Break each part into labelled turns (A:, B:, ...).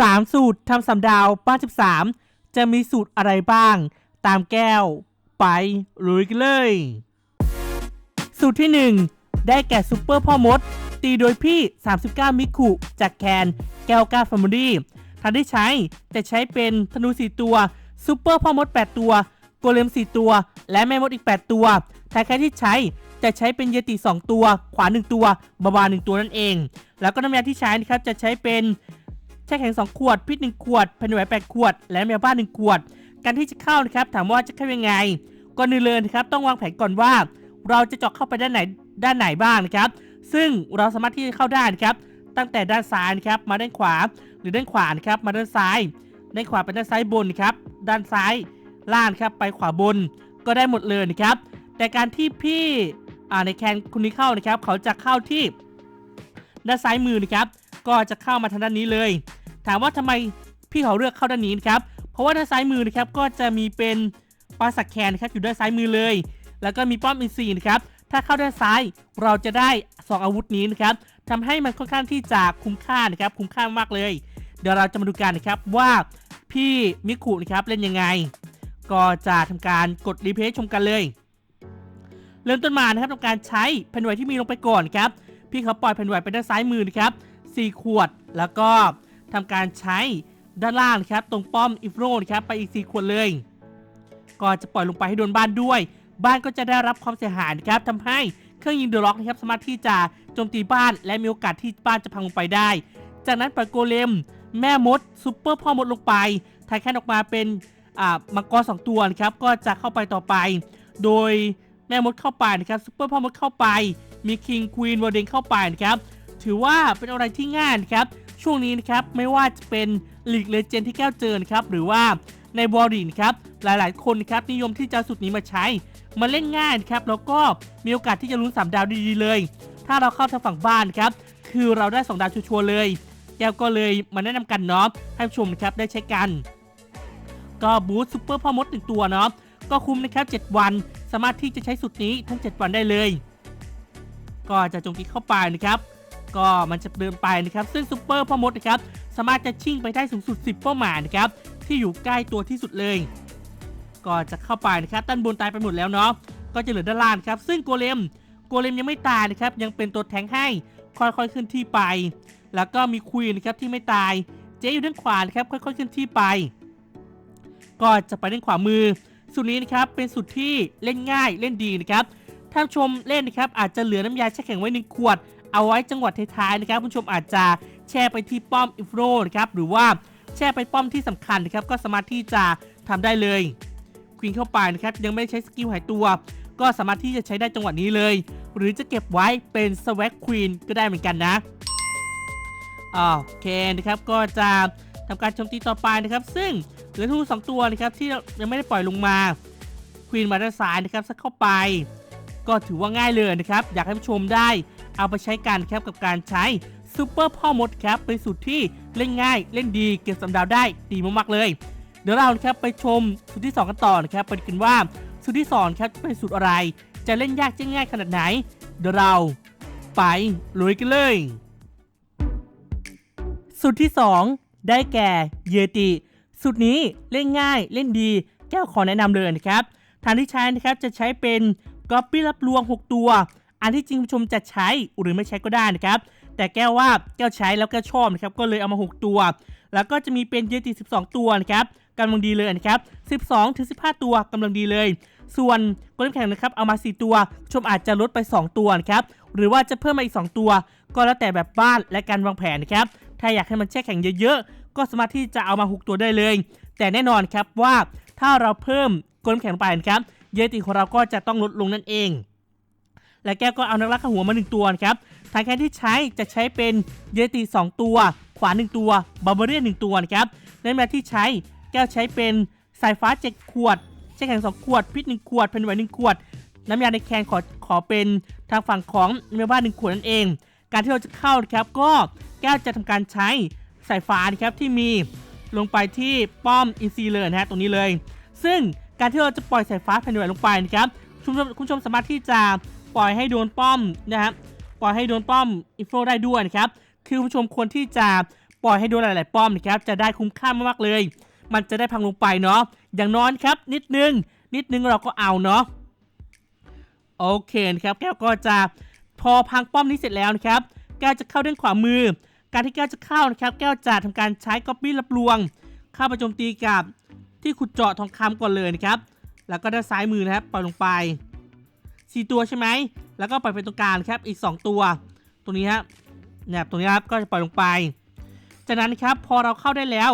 A: 3 สูตรทำสำดาวป้า13 จะมีสูตรอะไรบ้าง ตามแก้ว ไปลุยกันเลย สูตรที่ 1 ได้แก่ซูเปอร์พ่อมด ตีโดยพี่ 39 มิคุจากแคนแก้วกาฟาร์มดี้ทางที่ใช้จะใช้เป็นธนู 4 ตัวซูเปอร์พ่อมด 8 ตัวโกเลม 4 ตัว และแม่มดอีก 8 ตัวทางแค่ที่ใช้จะใช้เป็นเยติ 2 ตัว ขวา 1 ตัวบาบา 1 ตัวนั่นเอง แล้วก็น้ำยาที่ใช้นะครับจะใช้เป็น แช่แข็ง2ขวดพิษ1ขวดแผ่นไหว8ขวด และแมวบ้าน1ขวด การที่จะเข้านะครับถามว่าจะเข้ายังไงก่อนอื่นเลยนะครับต้องวางแผนก่อนว่า เราจะเจาะเข้าไปด้านไหนด้านไหนบ้างนะครับ ซึ่งเราสามารถที่จะเข้าได้นะครับ ตั้งแต่ด้านซ้ายนะครับมาด้านขวาหรือด้านขวานะครับมาด้านซ้ายด้านขวาไปด้านซ้ายบนนะครับด้านซ้ายล่างครับไปขวาบนก็ได้หมดเลยนะครับ แต่การที่พี่อ่าในแคนคุณนี้เข้านะครับ เขาจะเข้าที่ด้านซ้ายมือนะครับ ก็จะเข้ามาทางด้านนี้เลย ถามว่าทำไมพี่เขาเลือกเข้าด้านนี้นครับ เพราะว่าด้านซ้ายมือนะครับก็จะมีเป็นปราสักแคนนะครับอยู่ด้านซ้ายมือเลย แล้วก็มีป้อมอินซีนะครับถ้าเข้าด้านซ้ายเราจะได้ 2 อาวุธนี้นะครับทำให้มันค่อนข้างที่จะคุ้มค่านะครับคุ้มค่ามากเลย เดี๋ยวเราจะมาดูกันนะครับว่าพี่มิคุนะครับเล่นยังไง ก็จะทำการกดรีเพลย์ชมกันเลย เริ่มต้นมานะครับทำการใช้แผ่นไหวที่มีลงไปก่อนครับพี่เขาปล่อยแผ่นไหวไปด้านซ้ายมือนะครับ4ขวดแล้วก็ ทำการใช้ด้านล่างนะครับ ตรงป้อมอิฟโรนะครับไปอีก 4 ขวดเลย ก็จะปล่อยลงไปให้โดนบ้านด้วย บ้านก็จะได้รับความเสียหายนะครับทำให้เครื่องยิงเดอะล็อกนะครับสามารถที่จะโจมตีบ้าน และมีโอกาสที่บ้านจะพังลงไปได้ จากนั้นปล่อยโกเลม แม่มดซูเปอร์พ่อมดลงไปถ่ายแค่ออกมาเป็นมังกรสองตัวนะครับก็จะเข้าไปต่อไป โดยแม่มดเข้าไปนะครับซูเปอร์พ่อมดเข้าไป มีคิงควีนวอร์เดนเข้าไปนะครับถือว่าเป็นอะไรที่ง่ายนะครับ ช่วงนี้นะครับไม่ว่าจะเป็นลีกเลเจนที่แก้วเจอนะครับหรือว่าในบอลลีนครับหลายๆ คนครับนิยมที่จะสูตรนี้มาใช้มาเล่นง่ายครับแล้วก็มีโอกาสที่จะลุ้นสามดาวดีๆเลย ถ้าเราเข้าทางฝั่งบ้านครับคือเราได้สองดาวชัวร์ๆเลยแก้วก็เลยมาแนะนำกันเนาะให้ผู้ชมนะครับได้ใช้กัน ก็บูสซูเปอร์พ่อมดหนึ่งตัวเนาะก็คุ้มนะครับ 7 วัน สามารถที่จะใช้สูตรนี้ทั้ง 7 วันได้เลย ก็จะจมตีเข้าไปนะครับ ก็มันจะเดินไปนะครับ ซึ่งซูเปอร์พ่อมดนะครับสามารถจะชิ่งไปได้สูงสุด 10 เป้าหมายนะครับที่อยู่ใกล้ตัวที่สุดเลย ก็จะเข้าไปนะครับด้านบนตายไปหมดแล้วเนาะก็จะเหลือด้านล่างครับ ซึ่งโกเลมโกเลมยังไม่ตายนะครับยังเป็นตัวแทงให้ค่อยๆขึ้นที่ไป แล้วก็มีควีนนะครับที่ไม่ตายเจ๊อยู่ด้านขวานะครับค่อยๆขึ้นที่ไป ก็จะไปด้านขวามือสูตรนี้นะครับเป็นสูตรที่เล่นง่ายเล่นดีนะครับท่านชมเล่นนะครับอาจจะเหลือน้ำยาแช่แข็งไว้หนึ่งขวด เอาไว้จังหวัดท้ายๆนะครับผู้ชมอาจจะแช่ไปที่ป้อมอิฟโรนะครับหรือว่าแช่ไปป้อมที่สำคัญนะครับก็สามารถที่จะทำได้เลยควีนเข้าไปนะครับยังไม่ใช้สกิลหายตัว ก็สามารถที่จะใช้ได้จังหวะนี้เลย หรือจะเก็บไว้เป็นสวักควีนก็ได้เหมือนกันนะโอเคนะครับก็จะทำการโจมตีต่อไปนะครับ ซึ่งเหลือทูสองตัวนะครับที่ยังไม่ได้ปล่อยลงมาควีนมาด้านซ้ายนะครับสักเข้าไป ก็ถือว่าง่ายเลยนะครับ อยากให้ผู้ชมได้ เอาไปใช้กันครับกับการใช้ซูเปอร์พ่อมดครับเป็นสูตรที่เล่นง่าย เล่นดีเก็บสำดาวได้ดีมากๆเลย เดี๋ยวเราครับไปชมสูตรที่ 2 กันต่อนะครับไปดูกันว่าสูตรที่2ครับเป็นสูตรอะไร จะเล่นยากจะง่ายขนาดไหน เดี๋ยวเราไปลุยกันเลย สูตรที่ 2 ได้แก่เยติสูตรนี้เล่นง่ายเล่นดีแก้วขอแนะนำเลยนะครับทางที่ใช้นะครับจะใช้เป็นก๊อปปี้รับลวง 6 ตัว อันที่จริงผู้ชมจะใช้หรือไม่ใช้ก็ได้นะครับ แต่แก้วว่าแก้วใช้แล้วแก้วชอบนะครับก็เลยเอามา 6 ตัว แล้วก็จะมีเป็นเยติ 12 ตัวนะครับกำลังดีเลยนะครับ 12ถึง15 ตัวกำลังดีเลย ส่วนกลมแข็งนะครับเอามา 4 ตัวผู้ชมอาจจะลดไป 2 ตัวนะครับหรือว่าจะเพิ่มมาอีก 2 ตัว ก็แล้วแต่แบบบ้านและการวางแผนนะครับถ้าอยากให้มันแช่แข็งเยอะๆ ก็สามารถที่จะเอามา 6 ตัวได้เลย แต่แน่นอนครับว่าถ้าเราเพิ่มกลมแข็งไปนะครับเยติของเราก็จะต้องลดลงนั่นเอง และแก้วก็เอานักล่าข้าหัวมา 1 ตัวครับทางแคนที่ใช้จะใช้เป็นเยติ2ตัว ขวา 1 ตัวบาร์เบเรียน1ตัวนะครับในเวลาที่ใช้แก้วใช้เป็นสายฟ้า 7 ขวดแช่แข็ง2ขวดพิษ1ขวดแผ่นไหว1ขวด น้ำยาในแคนขอขอเป็นทางฝั่งของเมบ้าน1ขวดนั่นเอง การที่เราจะเข้าครับก็แก้วจะทำการใช้สายฟ้านะครับที่มีลงไปที่ป้อมอินซีเลยนะฮะตรงนี้เลย ซึ่งการที่เราจะปล่อยสายฟ้าแผ่นดินไหวลงไปนะครับคุณผู้ชมคุณผู้ชมสามารถที่จะ ปล่อยให้โดนป้อมนะครับปล่อยให้โดนป้อมอินโฟได้ด้วยนะครับคือคุณผู้ชมควรที่จะปล่อยให้โดนหลาย ๆ ป้อมนะครับจะได้คุ้มค่ามากๆเลย มันจะได้พังลงไปเนาะอย่างน้อยครับ นิดนึง นิดนึงเราก็เอาเนาะโอเคนะครับแก้วก็จะพอพังป้อมนี้เสร็จแล้วนะครับ แก้วจะเข้าด้านขวามือ การที่แก้วจะเข้านะครับ แก้วจะทำการใช้ก๊อปปี้รับลวง เข้าไปโจมตีกับที่ขุดเจาะทองคำก่อนเลยนะครับ แล้วก็ด้านซ้ายมือนะครับปล่อยลงไป สี่ตัวใช่ไหม แล้วก็ปล่อยไปตรงกลางครับอีก 2 ตัวตรงนี้ครับเนี่ยตรงนี้ครับก็จะปล่อยลงไป จากนั้นครับพอเราเข้าได้แล้ว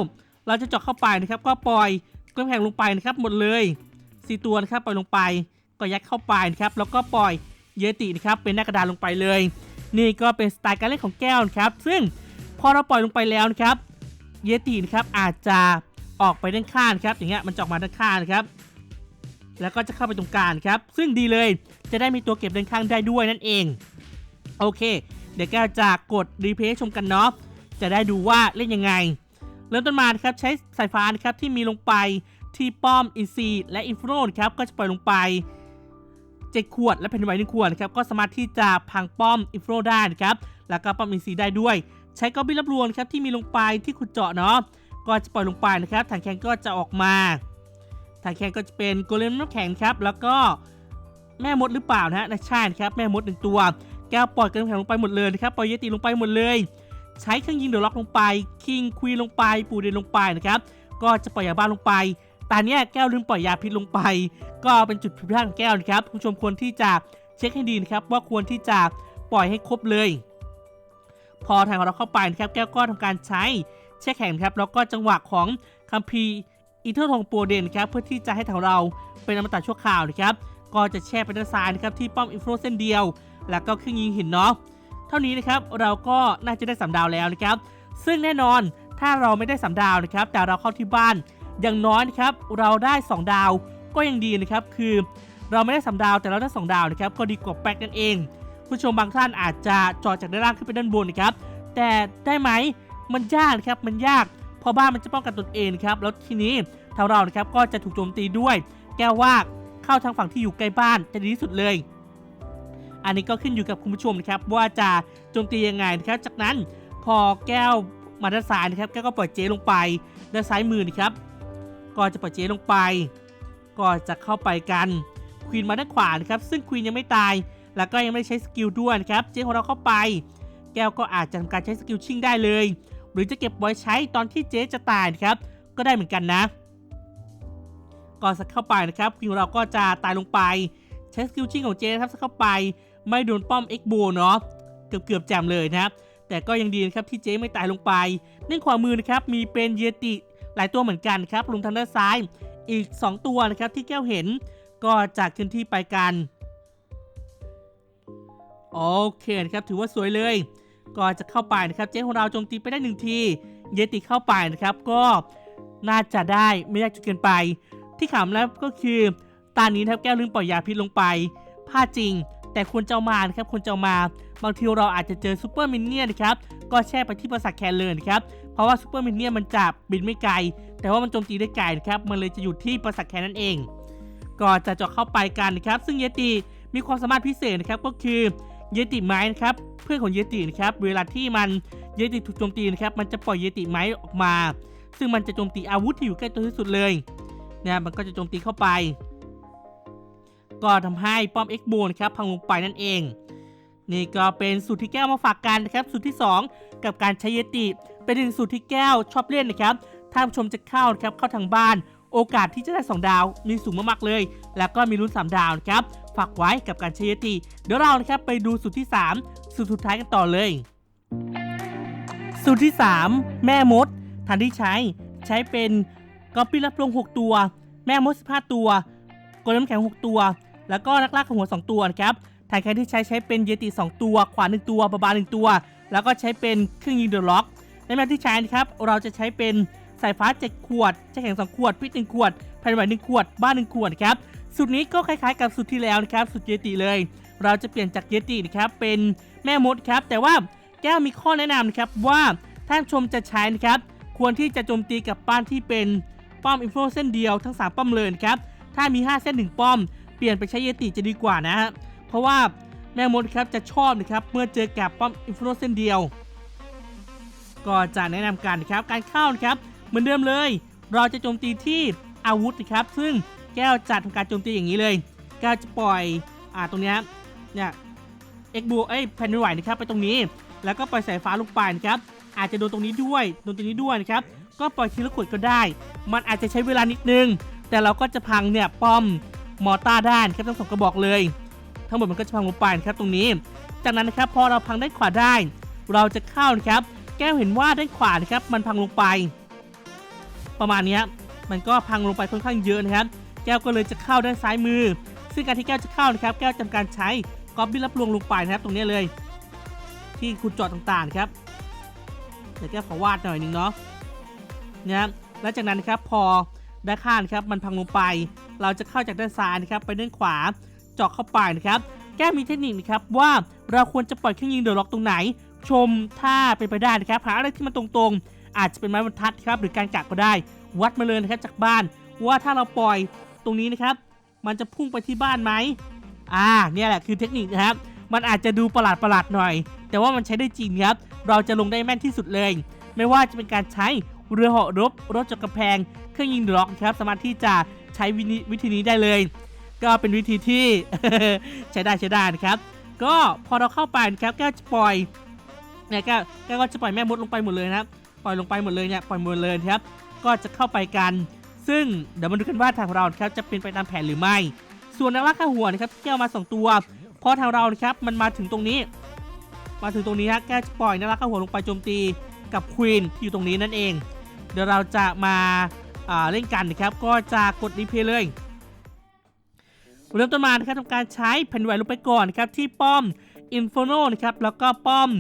A: เราจะเจาะเข้าไปนะครับ ก็ปล่อยกล้แผงลงไปนะครับหมดเลยสี่ตัวนะครับปล่อยลงไป ก็ยัดเข้าไปนะครับแล้วก็ปล่อยเยตินะครับเป็นหน้ากระดานลงไปเลย นี่ก็เป็นสไตล์การเล่นของแก้วนะครับ ซึ่งพอเราปล่อยลงไปแล้วนะครับ เยตินะครับอาจจะออกไปด้านข้างครับอย่างเงี้ยมันจะออกมาด้านข้างนะครับ แล้วก็จะเข้าไปตรงกลางครับ ซึ่งดีเลยจะได้มีตัวเก็บด้านข้างได้ด้วยนั่นเอง โอเค เดี๋ยวแก้วจะกดรีเพย์ชมกันเนาะจะได้ดูว่าเล่นยังไง เริ่มต้นมาครับใช้สายฟ้านะครับที่มีลงไปที่ป้อมอินซีและอินฟโนนครับก็จะปล่อยลงไป7ขวดและแผ่นไหวหนึ่งขวดครับก็สามารถที่จะพังป้อมอินฟโนได้นะครับแล้วก็ป้อมอินซีได้ด้วย ใช้กอบบินรับรวงครับที่มีลงไปที่ขุดเจาะเนาะก็จะปล่อยลงไปนะครับถังแข็งก็จะออกมา ถังแข็งก็จะเป็นโกเลมน้ำแข็งครับ แล้วก็แม่มดหรือเปล่านะฮะใช่นะครับแม่มดหนึ่งตัว แก้วปล่อยกระแข็งลงไปหมดเลยนะครับปล่อยเยติลงไปหมดเลย ใช้เครื่องยิงเดือะล็อกลงไป คิงควีลงไปปูเดนลงไปนะครับ ก็จะปล่อยยาบ้าลงไปแต่เนี้ยแก้วลืมปล่อยยาพิษลงไป ก็เป็นจุดผิดพลาดของแก้วนะครับคุณผู้ชมควรที่จะเช็คให้ดีนะครับว่าควรที่จะปล่อยให้ครบเลย พอทางเราเข้าไปนะครับแก้วก็ทำการใช้แช่แข็งครับแล้วก็จังหวะของคัมภีร์ อีเทอร์ทองโปรเด่นครับเพื่อที่จะให้ทางเราเป็นอมตะชั่วคราวนะครับก็จะแช่ไปด้านซ้ายนะครับที่ป้อมอินฟลูเส้นเดียว แล้วก็เครื่องยิงหินเนาะเท่านี้นะครับเราก็น่าจะได้สามดาวแล้วนะครับซึ่งแน่นอนถ้าเราไม่ได้สามดาวนะครับแต่เราเข้าที่บ้านอย่างน้อยนะครับเราได้ 2 ดาวก็ยังดีนะครับคือเราไม่ได้สามดาวแต่เราได้ 2 ดาวนะครับก็ดีกว่าแป๊กนั่นเอง ผู้ชมบางท่านอาจจะจอดจากด้านล่างขึ้นไปด้านบนนะครับแต่ได้ไหมมันยากนะครับมันยาก เพราะบ้านมันจะป้องกันตนเองครับแล้วทีนี้ทางเรานะครับก็จะถูกโจมตีด้วย แก้วว่าเข้าทางฝั่งที่อยู่ใกล้บ้านจะดีที่สุดเลย อันนี้ก็ขึ้นอยู่กับคุณผู้ชมนะครับว่าจะโจมตียังไงนะครับ จากนั้นพอแก้วมาด้านซ้ายนะครับแก้วก็ปล่อยเจลงไปด้านซ้ายมือนะครับ ก็จะปล่อยเจลงไป ก็จะเข้าไปกันควีนมาด้านขวานะครับซึ่งควีนยังไม่ตาย แล้วก็ยังไม่ได้ใช้สกิลด้วยนะครับเจของเราเข้าไป แก้วก็อาจจะทำการใช้สกิลชิ่งได้เลย หรือจะเก็บไว้ใช้ตอนที่เจ๊จะตายนะครับ ก็ได้เหมือนกันนะ ก่อนสักเข้าไปนะครับควีนของเราก็จะตายลงไป ใช้สกิลชิ่งของเจนะครับสักเข้าไป ไม่โดนป้อมเอ็กโบเนาะเกือบเกือบๆแจมเลยนะครับ แต่ก็ยังดีนะครับที่เจ๊ไม่ตายลงไปด้านขวามือนะครับมีเป็นเยติหลายตัวเหมือนกันครับรวมทางด้านซ้ายอีก 2 ตัวนะครับที่แก้วเห็นก็จะขึ้นที่ไปกัน โอเคนะครับถือว่าสวยเลย ก็จะเข้าไปนะครับ เจ๊ของเราโจมตีไปได้หนึ่งที เยติเข้าไปนะครับ ก็น่าจะได้ไม่ยากจนเกินไป ที่ขำแล้วก็คือตอนนี้นะครับแก้วลืมปล่อยยาพิษลงไปพลาดจริง แต่ควรจะเอามานะครับควรจะเอามาบางทีเราอาจจะเจอซูเปอร์มินเนี่ยนะครับ ก็แช่ไปที่ปราสาทแคนเลยนะครับ เพราะว่าซูเปอร์มินเนี่ยมันจะบินไม่ไกล แต่ว่ามันโจมตีได้ไกลนะครับ มันเลยจะอยู่ที่ปราสาทแคนนั่นเอง ก็จะเจาะเข้าไปกันนะครับ ซึ่งเยติมีความสามารถพิเศษนะครับก็คือ เยติไม้นะครับเพื่อนของเยตินะครับเวลาที่มันเยติถูกโจมตีนะครับมันจะปล่อยเยติไม้ออกมา ซึ่งมันจะโจมตีอาวุธที่อยู่ใกล้ตัวที่สุดเลยนะมันก็จะโจมตีเข้าไป ก็ทำให้ป้อมเอ็กโบนะครับพังลงไปนั่นเอง นี่ก็เป็นสูตรที่แก้วมาฝากกันนะครับสูตรที่ 2 กับการใช้เยติเป็นหนึ่งสูตรที่แก้วชอบเล่นนะครับถ้าผู้ชมจะเข้านะครับเข้าทางบ้าน โอกาสที่จะได้ 2 ดาวมีสูงมากๆเลย แล้วก็มีลุ้น 3 ดาวนะครับ ฝากไว้กับการใช้เยติเดี๋ยวเรานะครับไปดูสูตรที่ 3สูตรสุดท้ายกันต่อเลยสูตรที่ 3 แม่มดฐานที่ใช้ใช้เป็นกอปปี้รับลง 6 ตัว แม่มด 15 ตัวกลน้ำแข็ง 6 ตัว แล้วก็นักล่าขหัว 2 ตัวนะครับฐานแคที่ใช้ใช้เป็นเยติ 2 ตัว ขวาน1ตัวบาบา 1 ตัว แล้วก็ใช้เป็นเครื่องยิงเดอะล็อก ในแมปที่ใช้นะครับเราจะใช้เป็น สายฟ้า 7 ขวดแช่แข็ง2ขวดพิษ1ขวดแผ่นไหว1ขวด บ้าน1ขวดครับสูตรนี้ก็คล้ายๆกับสูตรที่แล้วนะครับสูตรเยติเลย เราจะเปลี่ยนจากเยตินะครับเป็นแม่มดครับ แต่ว่าแก้วมีข้อแนะนำนะครับว่าท่านชมจะใช้นะครับ ควรที่จะโจมตีกับป้านที่เป็นป้อมอินฟลูเส้นเดียวทั้ง 3 ป้อมเลยครับ ถ้ามี 5 เส้น1ป้อม เปลี่ยนไปใช้เยติจะดีกว่านะฮะ เพราะว่าแม่มดครับจะชอบนะครับเมื่อเจอกับป้อมอินฟลูเส้นเดียว ก็จะแนะนำกันนะครับการเข้านะครับ เหมือนเดิมเลย เราจะโจมตีที่อาวุธนะครับ ซึ่งแก้วจะทำการโจมตีอย่างนี้เลย แก้วจะปล่อยอ่าตรงนี้เนี่ยเอ็กบูเอ้ยแผ่นดินไหวนะครับไปตรงนี้ แล้วก็ปล่อยสายฟ้าลงไปนะครับอาจจะโดนตรงนี้ด้วยโดนตรงนี้ด้วยนะครับก็ปล่อยทีละขวดก็ได้ มันอาจจะใช้เวลานิดนึง แต่เราก็จะพังเนี่ยป้อมมอร์ตาร์ด้านครับทั้งสองกระบอกเลย ทั้งหมดมันก็จะพังลงไปนะครับตรงนี้ จากนั้นนะครับพอเราพังด้านขวาได้ เราจะเข้านะครับ แก้วเห็นว่าด้านขวานะครับมันพังลงไป ประมาณนี้มันก็พังลงไปค่อนข้างเยอะนะครับ แก้วก็เลยจะเข้าด้านซ้ายมือ ซึ่งการที่แก้วจะเข้านะครับ แก้วจำการใช้ก๊อบบี้รับลวงลงไปนะครับ ตรงนี้เลย ที่คุณจอดต่างๆครับเดี๋ยวแก้วขอวาดหน่อยหนึงเนาะนะครับแล้วจากนั้นครับพอด้านข้างนครับมันพังลงไป เราจะเข้าจากด้านซ้ายนะครับ ไปด้านขวาเจาะเข้าไปนะครับ แก้วมีเทคนิคนะครับว่าเราควรจะปล่อยเครื่องยิงเดอะล็อกตรงไหน ชมถ้าเป็นไปได้นะครับหาอะไรที่มันตรงๆ อาจจะเป็นไม้บรรทัดครับหรือการกักก็ได้ วัดมาเลยนะครับจากบ้าน ว่าถ้าเราปล่อยตรงนี้นะครับ มันจะพุ่งไปที่บ้านไหมอ่าเนี่ยแหละคือเทคนิคนะครับ มันอาจจะดูประหลาดประหลาดหน่อย แต่ว่ามันใช้ได้จริงครับ เราจะลงได้แม่นที่สุดเลย ไม่ว่าจะเป็นการใช้เรือเหาะรบรถจักรแพง เครื่องยิงดอะล็อกครับ สามารถที่จะใช้วิธีวิธีนี้ได้เลย ก็เป็นวิธีที่ใช้ได้ใช้ได้นะครับ ก็พอเราเข้าไปนะครับแก้วจะปล่อยเนี่ยแก้วแก้วก็จะปล่อยแม่มดลงไปหมดเลยนะครับ ปล่อยลงไปหมดเลยเนี่ยปล่อยหมดเลยครับ ก็จะเข้าไปกัน ซึ่งเดี๋ยวมาดูกันว่าทางเราครับจะเป็นไปตามแผนหรือไม่ ส่วนนักล่าข้าหัวนะครับที่แก้วมาสองตัวเพราะทางเราครับมันมาถึงตรงนี้ มาถึงตรงนี้ฮะแก้วจะปล่อยนักล่าข้าหัวลงไปโจมตีกับควีนอยู่ตรงนี้นั่นเอง เดี๋ยวเราจะมาาเล่นกันนะครับก็จะกดรีเพย์เลยเริ่มต้นมานะครับทำการใช้แผ่นไหวลงไปก่อนนะครับที่ป้อม Inferno นะครับแล้วก็ป้อม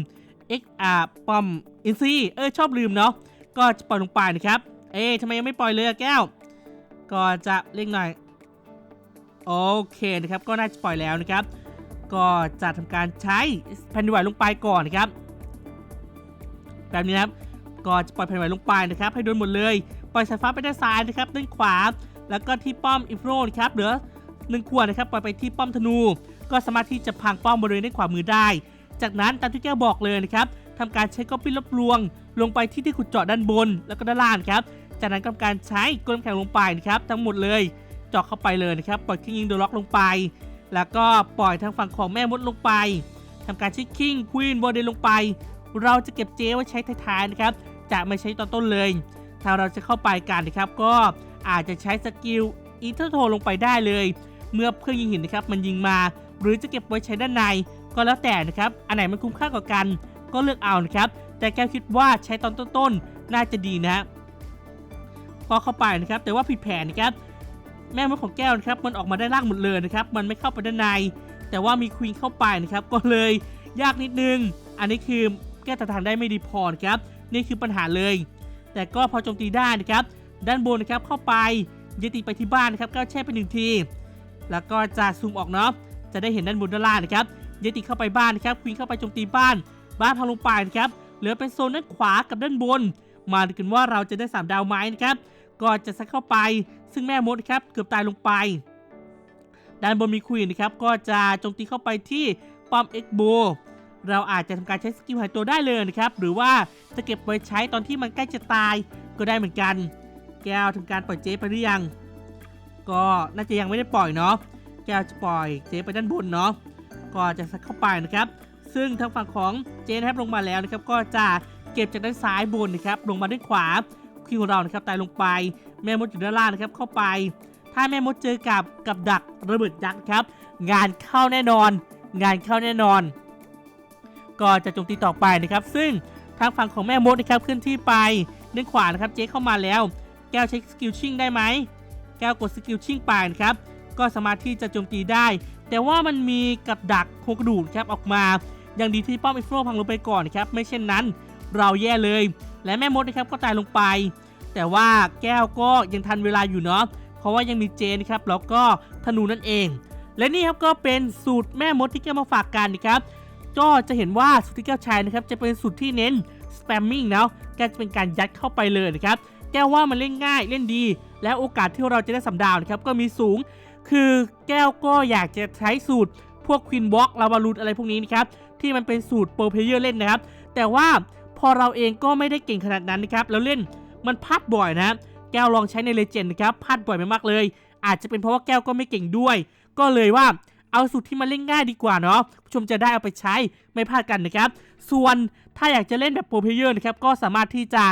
A: X อ่าป้อม i n ซีเออชอบลืมเนาะก็จะปล่อยลงไปนะครับ เอ๊ะทำไมยังไม่ปล่อยเลยอะแก้ว ก็จะเร่งหน่อย โอเคนะครับ ก็น่าจะปล่อยแล้วนะครับ ก็จะทำการใช้แผ่นดินไหวลงไปก่อนนะครับ แบบนี้นะครับ ก็จะปล่อยแผ่นดินไหวลงไปนะครับ ให้โดนหมดเลย ปล่อยสายฟ้าไปด้านซ้ายนะครับ ด้านขวา แล้วก็ที่ป้อมอิฟโรนะครับ เหลือหนึ่งขวดนะครับ ปล่อยไปที่ป้อมธนู ก็สามารถที่จะพังป้อมบริเวณด้านขวามือได้ จากนั้นตามที่แก้วบอกเลยนะครับ ทำการใช้ก๊อปปี้ลบลวง ลงไปที่ที่ขุดเจาะด้านบน แล้วก็ด้านล่างครับ จากนั้นก็ทำการใช้กลมแข็งลงไปนะครับทั้งหมดเลยเจาะเข้าไปเลยนะครับปล่อยคิงยิงโดล็อกลงไป แล้วก็ปล่อยทางฝั่งของแม่มดลงไปทำการใช้คิงควีนบอเดนลงไป เราจะเก็บเจไว้ใช้ท้ายๆนะครับจะไม่ใช้ตอนต้นเลย ถ้าเราจะเข้าไปกันนะครับ ก็อาจจะใช้สกิลอีเทอร์โทลงไปได้เลย เมื่อเครื่องยิงหินนะครับมันยิงมา หรือจะเก็บไว้ใช้ด้านในก็แล้วแต่นะครับ อันไหนมันคุ้มค่ากว่ากัน ก็เลือกเอานะครับ แต่แก้วคิดว่าใช้ตอนต้นๆ น่าจะดีนะพอเข้าไปนะครับ แต่ว่าผิดแผนนะครับ แม่มดของแก้วนะครับ มันออกมาได้ล่างหมดเลยนะครับ มันไม่เข้าไปด้านใน แต่ว่ามีควีนเข้าไปนะครับ ก็เลยยากนิดนึง อันนี้คือแก้ตัดทางได้ไม่ดีพอนะครับ นี่คือปัญหาเลย แต่ก็พอโจมตีได้นะครับ ด้านบนนะครับเข้าไปยติไปที่บ้านนะครับก็แช่ไปหนึ่งที แล้วก็จะซูมออกเนาะ จะได้เห็นด้านบนด้านล่างนะครับยติเข้าไปบ้านนะครับควีนเข้าไปโจมตีบ้าน บ้านพังลงไปนะครับ เหลือเป็นโซนด้านขวากับด้านบน มาดูกันว่าเราจะได้3ดาวไหมนะครับก็จะซัดเข้าไป ซึ่งแม่มดครับเกือบตายลงไป ด้านบนมีควีนนะครับ ก็จะโจมตีเข้าไปที่ป้อมเอ็กโบเราอาจจะทำการใช้สกิลหายตัวได้เลยนะครับ หรือว่าจะเก็บไว้ใช้ตอนที่มันใกล้จะตายก็ได้เหมือนกัน แก้วทำการปล่อยเจ๊ไปหรือยัง ก็น่าจะยังไม่ได้ปล่อยเนาะ แก้วจะปล่อยเจ๊ไปด้านบนเนาะ ก็จะซัดเข้าไปนะครับ ซึ่งทางฝั่งของเจนะครับลงมาแล้วนะครับก็จะเก็บจากด้านซ้ายบนนะครับลงมาด้านขวาคิวของเรานะครับตายลงไปแม่มดอยู่ด้านล่างนะครับเข้าไป ถ้าแม่มดเจอกับกับดักระเบิดยักษ์ครับ งานเข้าแน่นอน งานเข้าแน่นอน ก็จะโจมตีต่อไปนะครับ ซึ่งทางฝั่งของแม่มดนะครับเคลื่อนที่ไปด้านขวานะครับเจ๊เข้ามาแล้ว แก้วใช้สกิลชิ่งได้ไหมแก้วกดสกิลชิ่งไปนะครับก็สามารถที่จะโจมตีได้ แต่ว่ามันมีกับดักโครงกระดูกครับออกมา ย่างดีที่ป้อมอิฟโรพังลงไปก่อนนะครับไม่เช่นนั้น เราแย่เลย และแม่มดนะครับก็ตายลงไป แต่ว่าแก้วก็ยังทันเวลาอยู่เนาะเพราะว่ายังมีเจนะครับแล้วก็ธนูนั่นเอง และนี่ครับก็เป็นสูตรแม่มดที่แก้วมาฝากกันนะครับก็จะเห็นว่าสูตรที่แก้วใช้นะครับจะเป็นสูตรที่เน้น spamming เนาะแกจะเป็นการยัดเข้าไปเลยนะครับแก้วว่ามันเล่นง่ายเล่นดี และโอกาสที่เราจะได้สำดาวนะครับก็มีสูง คือแก้วก็อยากจะใช้สูตรพวกควินบ็อกลาวารูดอะไรพวกนี้นะครับ ที่มันเป็นสูตรโปรเพเยอร์เล่นนะครับ แต่ว่าพอเราเองก็ไม่ได้เก่งขนาดนั้นนะครับแล้วเล่นมันพลาดบ่อยนะแก้วลองใช้ในเลเจนด์นะครับพลาดบ่อยมากๆเลย อาจจะเป็นเพราะว่าแก้วก็ไม่เก่งด้วย ก็เลยว่าเอาสูตรที่มันเล่นง่ายดีกว่าเนาะผู้ชมจะได้เอาไปใช้ไม่พลาดกันนะครับ ส่วนถ้าอยากจะเล่นแบบโปรเพเยอร์นะครับก็สามารถที่จะ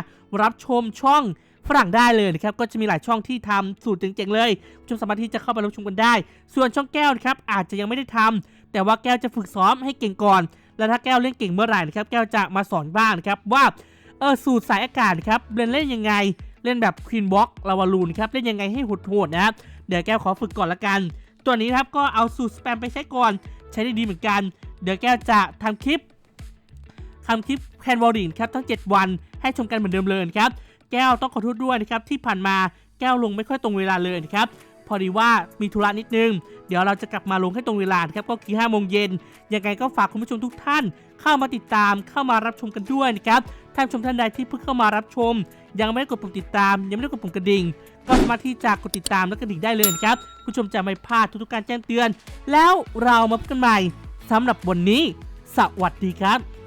A: รับชมช่องฝรั่งได้เลยนะครับก็จะมีหลายช่องที่ทำสูตรเจ๋งๆเลยผู้ชมสามารถที่จะเข้าไปรับชมกันได้ ส่วนช่องแก้วนะครับอาจจะยังไม่ได้ทำแต่ว่าแก้วจะฝึกซ้อมให้เก่งก่อน แล้วถ้าแก้วเล่นเก่งเมื่อไหร่นะครับแก้วจะมาสอนบ้างนะครับว่าเออสูตรสายอากาศครับเล่นเล่นยังไงเล่นแบบควีนบ็อกลาวาลูนครับเล่นยังไงให้โหดนะครับเดี๋ยวแก้วขอฝึกก่อนละกัน ตัวนี้ครับก็เอาสูตรสแปมไปใช้ก่อน ใช้ได้ดีเหมือนกัน เดี๋ยวแก้วจะทำคลิปทำคลิปแคนวอลดินครับทั้ง 7 วันให้ชมกันเหมือนเดิมเลยครับแก้วต้องขอโทษด้วยนะครับที่ผ่านมาแก้วลงไม่ค่อยตรงเวลาเลยนะครับ พอดีว่ามีธุระนิดนึง เดี๋ยวเราจะกลับมาลงให้ตรงเวลาครับก็คือ5โมงเย็นยังไงก็ฝากคุณผู้ชมทุกท่าน เข้ามาติดตามเข้ามารับชมกันด้วยนะครับท่านผู้ชมท่านใดที่เพิ่งเข้ามารับชม ยังไม่ได้กดปุ่มติดตาม ยังไม่ได้กดปุ่มกระดิ่ง ก็สามารถที่จะกดติดตามและกระดิ่งได้เลยครับผู้ชมจะไม่พลาดทุกๆการแจ้งเตือน แล้วเรามาพบกันใหม่สำหรับวันนี้ สวัสดีครับ